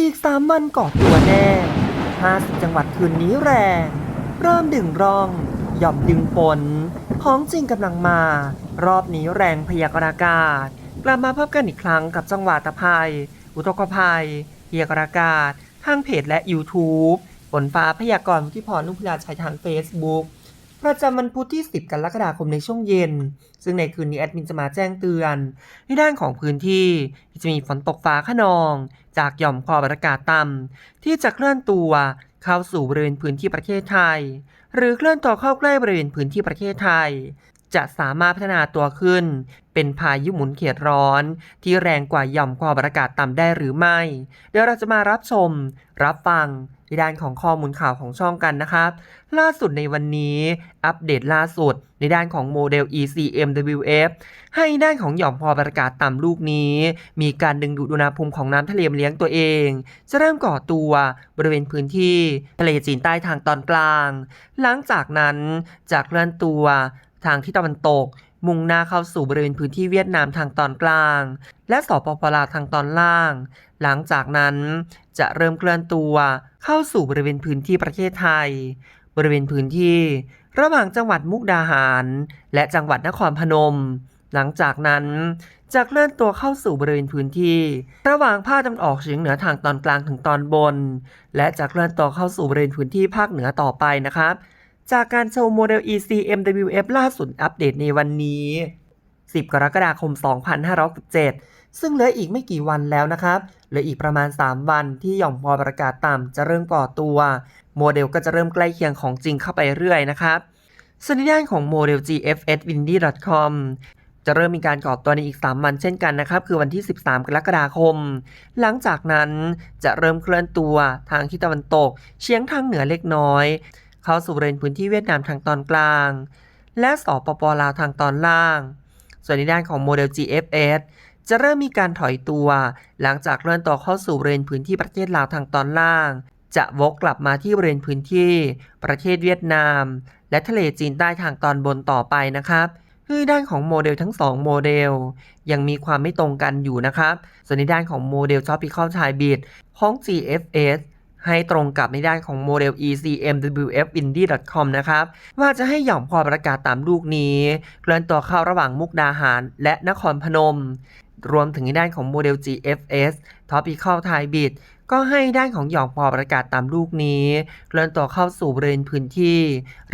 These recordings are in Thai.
อีกสามวันก่อตัวแน่ 50 จังหวัดคืนนี้แรง เริ่มดึงร่องหย่อมดึงฝนของจริงกำลังมา รอบนี้แรงพยากรณ์อากาศ กลับมาพบกันอีกครั้งกับจังหวัดตะไคร้อุทกภัย พยากรณ์อากาศ ทางเพจและ YouTube ฝนฟ้าพยากรณ์วุฒิพรนุ่มพิลาชัยทาง Facebook ประจำวันพุธที่ 10 กรกฎาคมในช่วงเย็น ซึ่งในคืนนี้แอดมินจะมาแจ้งเตือนในด้านของพื้นที่ที่จะมีฝนตกฟ้าขนอง จากหย่อมความอากาศต่ำที่จะเคลื่อนตัวเข้าสู่บริเวณพื้นที่ประเทศไทย หรือเคลื่อนตัวเข้าใกล้บริเวณพื้นที่ประเทศไทย จะสามารถพัฒนาตัวขึ้น เป็นพายุหมุนเขตร้อน ที่แรงกว่าหย่อมความอากาศต่ำได้หรือไม่ เดี๋ยวเราจะมารับชม รับฟัง ในด้านของข้อมูลข่าวของช่องกันนะครับ ล่าสุดในวันนี้อัปเดตล่าสุด ในด้านของโมเดล ECMWF ให้ด้านของหย่อมความกากาศต่ำลูกนี้ มีการดึงดูดอุณหภูมิของน้ำทะเลเลี้ยงตัวเอง จะเริ่มก่อตัวบริเวณพื้นที่ทะเลจีนใต้ทางตอนกลาง หลังจากนั้นจะเคลื่อนตัวทางที่ตะวันตกมุ่งหน้าเข้าสู่บริเวณพื้นที่เวียดนามทางตอนกลาง และสปปลาวทางตอนล่าง หลังจากนั้นจะเริ่มเคลื่อนตัว เข้าสู่บริเวณพื้นที่ประเทศไทย บริเวณพื้นที่ ระหว่างจังหวัดมุกดาหาร และจังหวัดนครพนม หลังจากนั้นจะเคลื่อนตัวเข้าสู่บริเวณพื้นที่ ระหว่างภาคตะวันออกเฉียงเหนือทางตอนกลางถึงตอนบน และจะเคลื่อนตัวเข้าสู่บริเวณพื้นที่ภาคเหนือต่อไปนะครับ จากการโชว์โมเดล ECMWF ล่าสุดอัปเดตในวันนี้ 10 กรกฎาคม 2567 ซึ่งเหลืออีกไม่กี่วันแล้วนะครับเหลืออีกประมาณ 3 วันที่หย่อมความกดอากาศต่ำจะเริ่มก่อตัว โมเดลก็จะเริ่มใกล้เคียงของจริงเข้าไปเรื่อยนะครับส่วนด้านของโมเดล GFSWindy.com จะเริ่มมีการก่อตัวในอีก 3 วันเช่นกันนะครับ คือวันที่ 13 กรกฎาคม หลังจากนั้นจะเริ่มเคลื่อนตัวทางทิศตะวันตก เฉียงทางเหนือเล็กน้อย เข้าสู่บริเวณพื้นที่เวียดนามทางตอนกลาง และสปปลาวทางตอนล่าง ส่วนในด้านของโมเดล GFS จะเริ่มมีการถอยตัว หลังจากเลื่อนตัวเข้าสู่บริเวณพื้นที่ประเทศลาวทางตอนล่าง จะวกกลับมาที่บริเวณพื้นที่ ประเทศเวียดนาม และทะเลจีนใต้ทางตอนบนต่อไปนะครับคือด้านของโมเดลทั้ง 2 โมเดล ยังมีความไม่ตรงกันอยู่นะครับ ส่วนในด้านของโมเดล Tropical t i b e t ของ GFS ให้ตรงกับในด้านของโมเดล ECMWFindy.com นะครับ ว่าจะให้หย่อมความกดอากาศตามลูกนี้ เคลื่อนตัวเข้าระหว่างมุกดาหารและนครพนม รวมถึงในด้านของโมเดล GFS Topical t i b i t ก็ให้ด้านของหยองพอประกาศตามลูกนี้เลื่อนตัวเข้าสู่บริเวณพื้นที่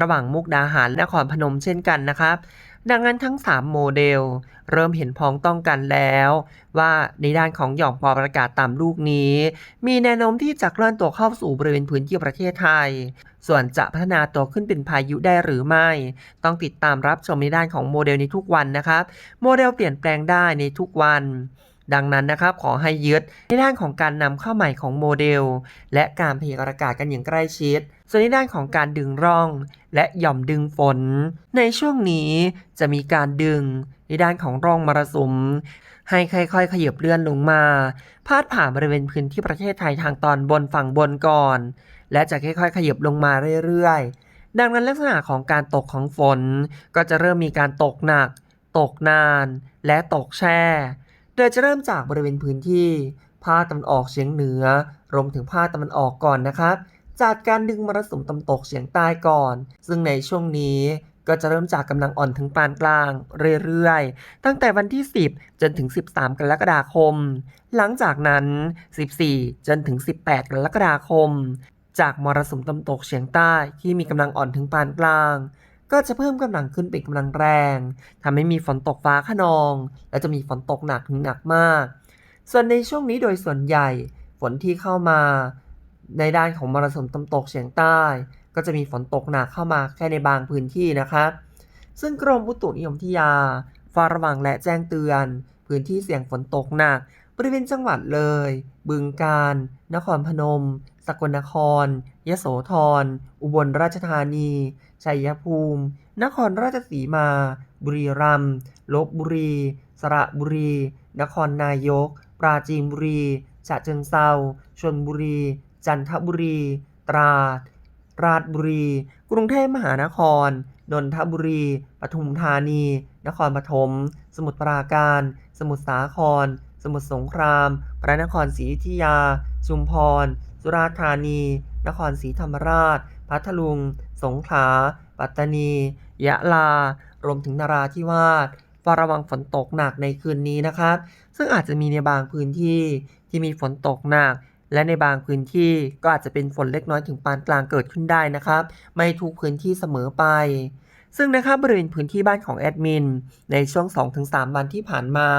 ระหว่างมุกดาหารและนครพนมเช่นกันนะครับ ดังนั้นทั้ง 3 โมเดล เริ่มเห็นพ้องต้องกันแล้ว ว่าในด้านของหย่อมความกดอากาศต่ำลูกนี้ มีแนวโน้มที่จะเคลื่อนตัวเข้าสู่บริเวณพื้นที่ประเทศไทย ส่วนจะพัฒนาตัวขึ้นเป็นพายุได้หรือไม่ ต้องติดตามรับชมในด้านของโมเดลในทุกวันนะครับ โมเดลเปลี่ยนแปลงได้ในทุกวัน ดังนั้นนะครับขอให้ยึดในด้านของการนำเข้าใหม่ของโมเดล และการพยากรณ์อากาศกันอย่างใกล้ชิด ส่วนในด้านของการดึงร่อง และหย่อมดึงฝน ในช่วงนี้จะมีการดึงในด้านของร่องมรสุม ให้ค่อยๆ ขยับเลื่อนลงมา พาดผ่านบริเวณพื้นที่ประเทศไทยทางตอนบนฝั่งบนก่อน และจะค่อยๆ ขยับลงมาเรื่อยๆ ดังนั้นลักษณะของการตกของฝน ก็จะเริ่มมีการตกหนัก ตกนาน และตกแช่ ดยจะเริ่มจากบริเวณพื้นที่ภาคตะวันออกเฉียงเหนือ รวมถึงภาคตะวันออกก่อนนะครับ จากการดึงมรสุมตะวันตกเฉียงใต้ก่อน ซึ่งในช่วงนี้ก็จะเริ่มจากกำลังอ่อนถึงปานกลางเรื่อยๆ ตั้งแต่วันที่ 10 จนถึง 13 กรกฎาคม หลังจากนั้น 14 จนถึง 18 กรกฎาคม จากมรสุมตะวันตกเฉียงใต้ที่มีกำลังอ่อนถึงปานกลาง ก็จะเพิ่มกำลังขึ้นเป็นกำลังแรงทำให้มีฝนตกฟ้าขนอง และจะมีฝนตกหนักถึงหนักมาก ส่วนในช่วงนี้โดยส่วนใหญ่ฝนที่เข้ามา ในด้านของมรสุมตะวันตกเฉียงใต้ ก็จะมีฝนตกหนักเข้ามาแค่ในบางพื้นที่นะครับ ซึ่งกรมอุตุนิยมวิทยาเฝ้าระวังและแจ้งเตือน พื้นที่เสี่ยงฝนตกหนักบริเวณจังหวัดเลย บึงกาฬนครพนม สกลนครยโสธร อุบลราชธานี ชัยภูมิ นครราชสีมา บุรีรัมย์ ลบบุรี สระบุรี นครนายก ปราจีนบุรี ฉะเชิงเทราชลบุรี จันทบุรี ตราด ราชบุรี กรุงเทพมหานคร นนทบุรี ปทุมธานี นครปฐม สมุทรปราการ สมุทรสาคร สมุทรสงคราม พระนครศรีอยุธยา ชุมพร สุราษฎร์ธานี นครศรีธรรมราช พัทลุง สงขลา ปัตตานี ยะลา รวมถึงนราธิวาสเฝ้าระวังฝนตกหนักในคืนนี้นะครับ ซึ่งอาจจะมีในบางพื้นที่ที่มีฝนตกหนัก และในบางพื้นที่ก็อาจจะเป็นฝนเล็กน้อยถึงปานกลางเกิดขึ้นได้นะครับ ไม่ทุกพื้นที่เสมอไป ซึ่งนะครับบริเวณพื้นที่บ้านของแอดมิน ในช่วง 2-3 วันที่ผ่านมา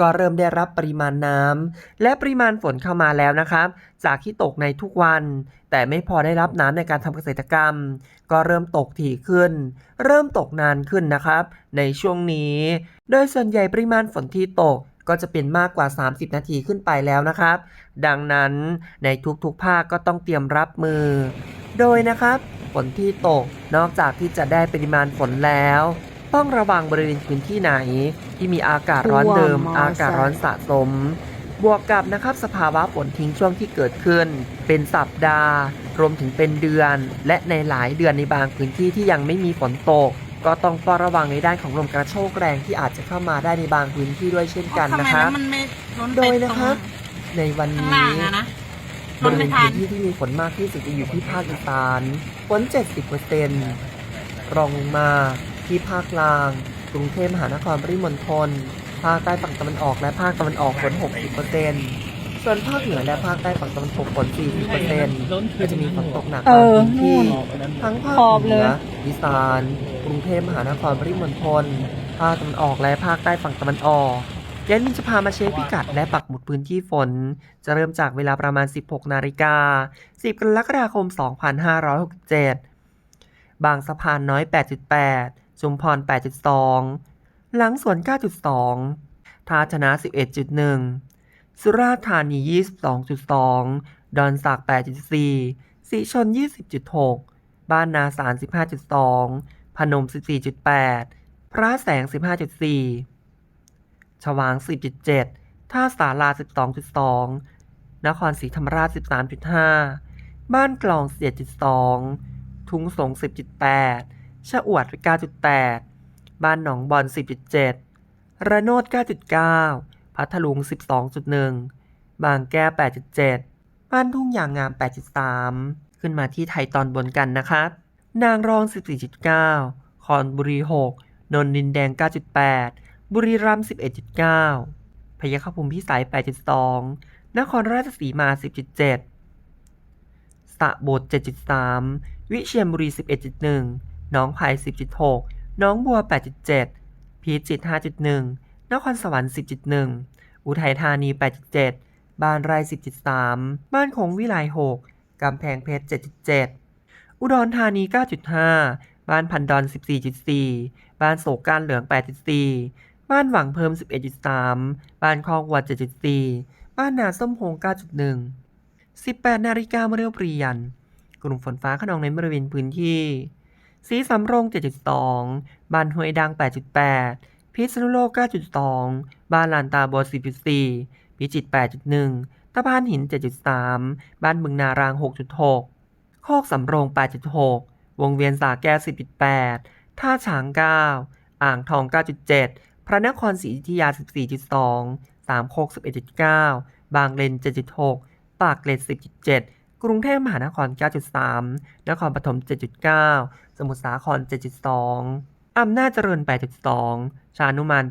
ก็เริ่มได้รับปริมาณน้ำและปริมาณฝนเข้ามาแล้วนะครับ จากที่ตกในทุกวัน แต่ไม่พอได้รับน้ำในการทำเกษตรกรรม ก็เริ่มตกถี่ขึ้น เริ่มตกนานขึ้นนะครับ ในช่วงนี้ โดยส่วนใหญ่ปริมาณฝนที่ตก ก็จะเป็นมากกว่า 30 นาทีขึ้นไปแล้วนะครับ ดังนั้นในทุกๆภาคก็ต้องเตรียมรับมือ โดยนะครับฝนที่ตกนอกจากที่จะได้ปริมาณฝนแล้ว ต้องระวังบริเวณพื้นที่ไหน ที่มีอากาศร้อนเดิมกลัวมออากาศร้อนสะสม บวกกับนะครับสภาวะฝนทิ้งช่วงที่เกิดขึ้น เป็นสัปดาห์ รวมถึงเป็นเดือน และในหลายเดือนในบางพื้นที่ที่ยังไม่มีฝนตก ก็ต้องเฝ้าระวังในด้านของลมกระโชกแรงที่อาจจะเข้ามาได้ในบางพื้นที่ด้วยเช่นกันทำนะไมครับน้ำมันไม่ล้นโดไปยตนะรงครับในวันข้างนี้ล่างอะนะบล้นริเวไม่ณทัพื้นนที่ที่มีฝนมากที่สุดจะอยู่ที่ภาคอีสานฝน 70%รองลงมาที่ภาคกลาง กรุงเทพมหานครปริมณฑลภาคใต้ฝั่งตะวันออกและภาคตะวันออกฝน 60% ส่วนภาคเหนือและภาคใต้ฝั่งตะวันตกฝน 40%ก็จะมีฝนตกหนักเอบางอพื้นที่นู่นทั้งภาคขอบเหเลนืย ออีสานกรุงเทพมหานครปริมณฑลภาคตะวันออกและภาคใต้ฝั่งตะวันออกยันมินจะพามาเช็คพิกัดและปักหมุดพื้นที่ฝน จะเริ่มจากเวลาประมาณ 16 นาฬิกา 10 กรกฎาคม 2567 บางสะพานน้อย 8.8 ชุมพร 8.2 หลังสวน 9.2 ท่าชนะ 11.1 สุราษฎร์ธานี 22.2 ดอนสัก 8.4 สีชน 20.6 บ้านนาสาร 15.2 พนม 14.8 พระแสง 15.4 ชวาง 10.7 ท่าสารา 12.2 นครศรีธรรมราช 13.5 บ้านกลอง 17.2 ทุงสง 10.8 ชะอวด 9.8 บ้านหนองบอน 10.7 ระโนด 9.9 พัทลุง 12.1 บางแก้ว8.7 บ้านทุ่งยางงาม 8.3 ขึ้นมาที่ไทยตอนบนกันนะครับนางรอง 14.9 คอนบุรี 6 นนท์ดินแดง 9.8 บุรีรัมย์ 11.9 พยาคฆภูมิพิสัย 8.2 นครราชสีมา 10.7สระโบด 7.3 วิเชียรบุรี 11.1 น้องไผ่10.6 น้องบัว 8.7 พีจิต 5.1 นครสวรรค์ 10.1 อุทัยธานี 8.7 บ้านไร่ 10.3 บ้านคงวิไล6 กำแพงเพชร 7.7 อุดรธานี 9.5 บ้านพันดอน 14.4 บ้านโศกการเหลือง 8.4 บ้านหวังเพิ่ม 11.3 บ้านคลองวัด 7.4 บ้านนาส้มโฮง 9.1 18 นาฬิกาเมื่อเปลี่ยนกลุ่มฝนฟ้าขนองในบริเวณพื้นที่ สีสำโรง 7.2 บ้านห้วยดัง 8.8 พิษณุโลก 9.2 บ้านลานตาบอ10.4 พิจิตร 8.1 ตะพานหิน 7.3 บ้านบึงนาราง 6.6 โคกสำโรง 8.6 วงเวียนสาแก้ว 10.8 ท่าช้าง 9 อ่างทอง 9.7 พระนครศรีอยุธยา 14.2 สามโคก 11.9 บางเลน 7.6 ปากเกร็ด 10.7กรุงเทพมหานคร 9.3 นครปฐม 7.9 สมุทรสาคร 7.2 อำนาจเจริญ 8.2 ชานุมาน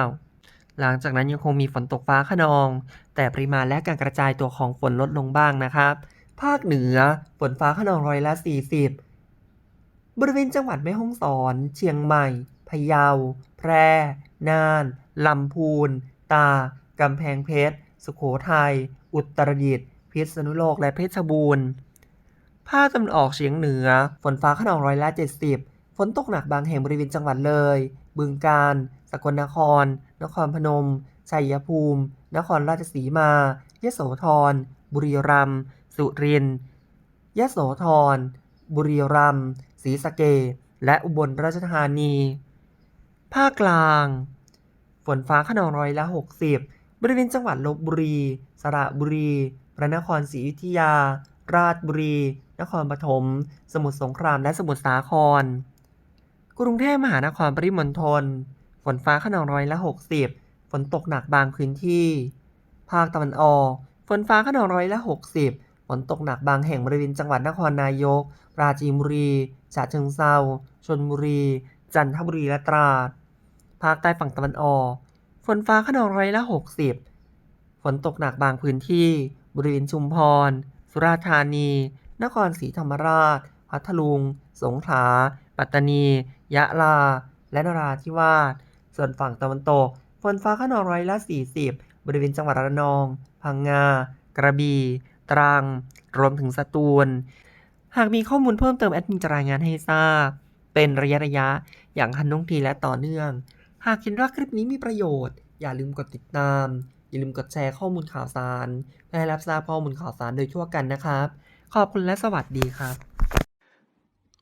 8.9 หลังจากนั้นยังคงมีฝนตกฟ้าขนอง แต่ปริมาณและการกระจายตัวของฝนลดลงบ้างนะครับ ภาคเหนือฝนฟ้าขนองร้อยละ 40 บริเวณจังหวัดแม่ฮ่องสอน เชียงใหม่ พะเยา แพร่ น่าน ลำพูน ตาก กำแพงเพชร สุโขทัย อุตรดิตถ์ พิษณุโลก และเพชรบูรณ์ ภาคตะวันออกเฉียงเหนือ ฝนฟ้าขนองร้อยละ 70 ฝนตกหนักบางแห่งบริเวณจังหวัดเลย บึงกาฬสกลนคร นครพนม ชัยภูมิ นครราชสีมา ยโสธร บุรีรัมย์ สุรินทร์ ยโสธร บุรีรัมย์ ศรีสะเกษและอุบลราชธานี ภาคกลาง ฝนฟ้าขนองร้อยละ 60 บริเวณจังหวัดลบบุรี สระบุรี พระนครศรีอยุธยา ราชบุรี นครปฐม สมุทรสงคราม และสมุทรสาคร กรุงเทพมหานครปริมณฑลฝนฟ้าขนองร้อยละ 60 ฝนตกหนักบางพื้นที่ ภาคตะวันออก ฝนฟ้าขนองร้อยละ 60 ฝนตกหนักบางแห่งบริเวณจังหวัดนครนายก ปราจีนบุรีฉะเชิงเทราชลบุรี จันทบุรีและตราด ภาคใต้ฝั่งตะวันออก ฝนฟ้าขนองร้อยละ 60 ฝนตกหนักบางพื้นที่ บริเวณชุมพร สุราษฎร์ธานี นครศรีธรรมราช พัทลุง สงขลา ปัตตานี ยะลา และนราธิวาส ส่วนฝั่งตะวันตก ฝนฟ้าขนองร้อยละ 40 บริเวณจังหวัดระนอง พังงา กระบี่ ตรัง รวมถึงสตูล หากมีข้อมูลเพิ่มเติมแอดมินจะรายงานให้ทราบ เป็นระยะระยะๆอย่างทันท่วงทีและต่อเนื่อง หากเห็นว่าคลิปนี้มีประโยชน์ อย่าลืมกดติดตาม อย่าลืมกดแชร์ข้อมูลข่าวสารเพื่อให้รับทราบข้อมูลข่าวสารโดยทั่วกันนะครับ ขอบคุณและสวัสดีครับ